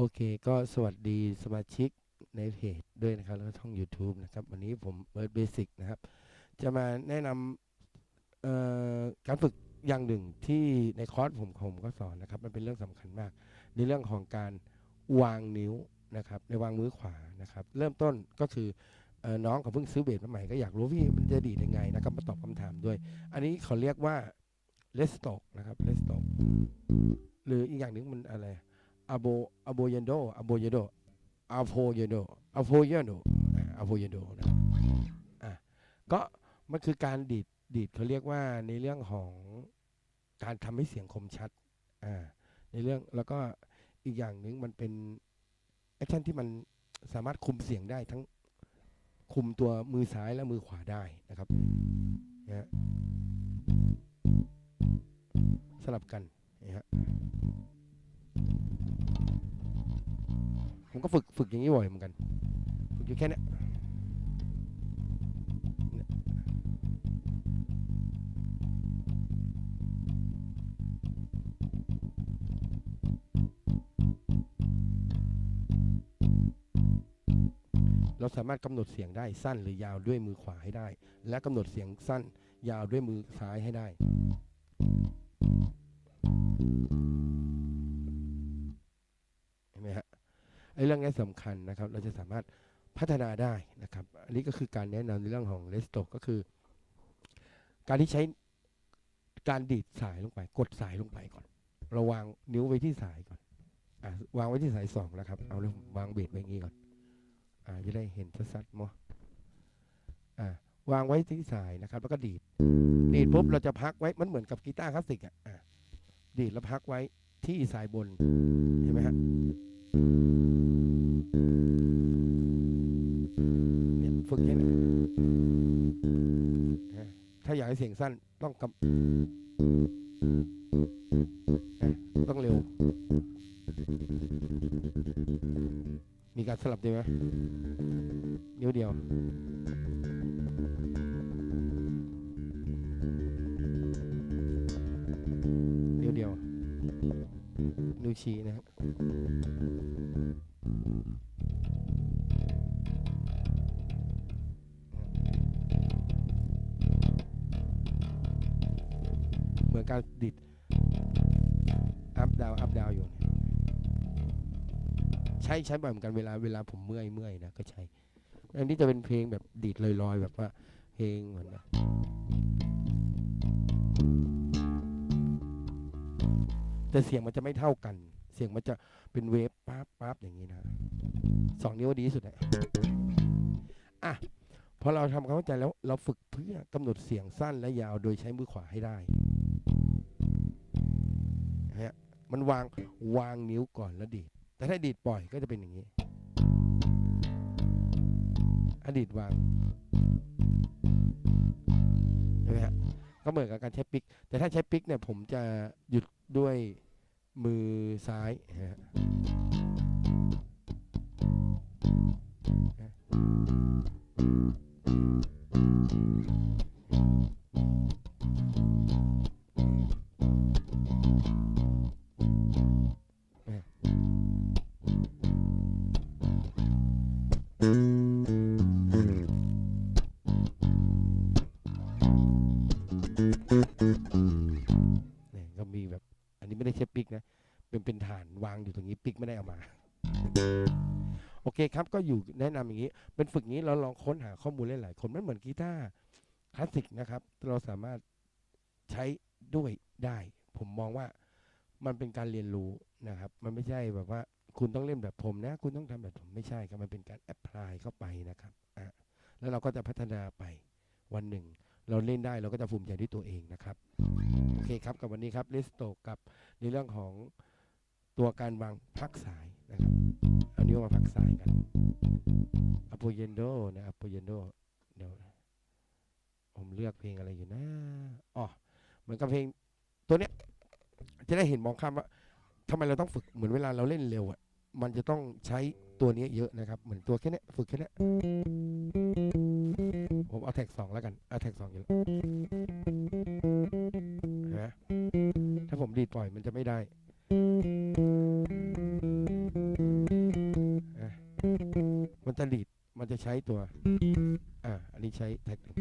โอเคก็สวัสดีสมาชิกในเพจด้วยนะครับ แล้วก็ช่อง YouTube นะครับ วันนี้ผมเบิร์ดเบสิกนะครับ จะมาแนะนำการฝึกอย่างหนึ่งที่ในคอร์สผมผมก็สอนนะครับ มันเป็นเรื่องสำคัญมาก ในเรื่องของการวางนิ้วนะครับ ในวางมือขวานะครับ เริ่มต้นก็คืออน้องเขาเพิ่งซื้อเบสมาใหม่ก็อยากรู้ว่าพี่มันจะดียังไงนะครับ มาตอบคำถามด้วย อันนี้เขาเรียกว่าเลสโตกนะครับเลสโตกหรืออีกอย่างหนึ่งมันอะไร อโบอโบยันโดอโบยันโดอโพยันโดอโพยันโดอโพยันโดนะอะก็มันคือการดีดดีดเขาเรียกว่าในเรื่องของการทำให้เสียงคมชัดอ่าในเรื่องแล้วก็อีกอย่างหนึ่งมันเป็นแอคชั่นที่มันสามารถคุมเสียงได้ทั้งคุมตัวมือซ้ายและมือขวาได้นะครับนะฮะสลับกันนะฮะ ผมก็ฝึกฝึกอย่างนี้บ่อยเหมือนกัน ฝึกอยู่แค่นี้เนี่ยเราสามารถกำหนดเสียงได้สั้นหรือยาวด้วยมือขวาให้ได้ และกำหนดเสียงสั้นยาวด้วยมือซ้ายให้ได้ เรื่องนี้สำคัญนะครับ เราจะสามารถพัฒนาได้นะครับ อันนี้ก็คือการแนะนำในเรื่องของเลสโตก็คือ การที่ใช้การดีดสายลงไป กดสายลงไปก่อนเราวางนิ้วไว้ที่สายก่อนอ่าวางไว้ที่สายสองนะครับ เอาเลยผมวางเบสไว้งนี้ก่อน อ่าจะได้เห็นชัดๆมั้งอ่าวางไว้ที่สายนะครับ แล้วก็ดีด ดีดปุ๊บเราจะพักไว้ มันเหมือนกับกีตาร์คลาสสิกอะอะดีดแล้วพักไว้ที่สายบน เห็นไหมฮะ เนี่ยฝึกแค่นี้นถ้าอยากให้เสียงสั้นต้องกำนะต้องเร็ว มีการสลับด้ไหมนิ้วเดียวนิ้วเดียวนิ้วชี้นะครับ การดิดอัพดาวอัพดาวอยู่ใช้ใช้บ่อยเหมือนกันเวลาเวลาผมเมื่อยเมื่อยนะก็ใช้อันนี้จะเป็นเพลงแบบดีดลอยๆ แบบว่า เพลงเหมือนนะแต่เสียงมันจะไม่เท่ากัน เสียงมันจะเป็นเวฟปั๊บปั๊บอย่างนี้นะสองนิ้วดีที่สุดเลยอะพอเราทำความเข้าใจแล้วเราฝึกเพื่อกำหนดเสียงสั้นและยาวโดยใช้มือขวาให้ได้ มันวางวางนิ้วก่อนแล้วดีด แต่ถ้าดีดปล่อยก็จะเป็นอย่างนี้ อดีตวางใช่ไหมฮะก็เหมือนกับการใช้ปิก แต่ถ้าใช้ปิกเนี่ยผมจะหยุดด้วยมือซ้ายนะฮะ เนี่ยก็มีแบบ อันนี้ไม่ได้ใช้ปิกนะ เป็นเป็นฐานวางอยู่ตรงนี้ปิกไม่ได้เอามา โอเคครับก็อยู่แนะนำอย่างนี้ เป็นฝึกนี้เราลองค้นหาข้อมูลหลายๆคนมันเหมือนกีตาร์คลาสสิกนะครับ เราสามารถใช้ด้วยได้ ผมมองว่ามันเป็นการเรียนรู้นะครับ มันไม่ใช่แบบว่าคุณต้องเล่นแบบผมนะ คุณต้องทำแบบผมไม่ใช่ครับ มันเป็นการแอพพลายเข้าไปนะครับอะแล้วเราก็จะพัฒนาไปวันหนึ่ง เราเล่นได้เราก็จะภูมิใจด้วยตัวเองนะครับ โอเคครับกับวันนี้ครับลิสโตกับในเรื่องของตัวการวางพักสายนะครับเอานิ้วมาพักสายกันอโ y เยนโดนะอโ y เยนโดเดี๋ยวผมเลือกเพลงอะไรอยู่นะอ๋อเหมือนกับเพลงตัวเนี้ยจะได้เห็นมองข้ามว่าทำไมเราต้องฝึกเหมือนเวลาเราเล่นเร็วอะมันจะต้องใช้ตัวนี้เยอะนะครับ เหมือนตัวแค่นี้ฝึกแค่นี้ เอาแท็กสองแล้วกันเอาแท็กสองอยู่แล้วนะถ้าผมดีดปล่อยมันจะไม่ได้มันจะดีดมันจะใช้ตัว อ่าอันนี้ใช้แท็กหนึ่ง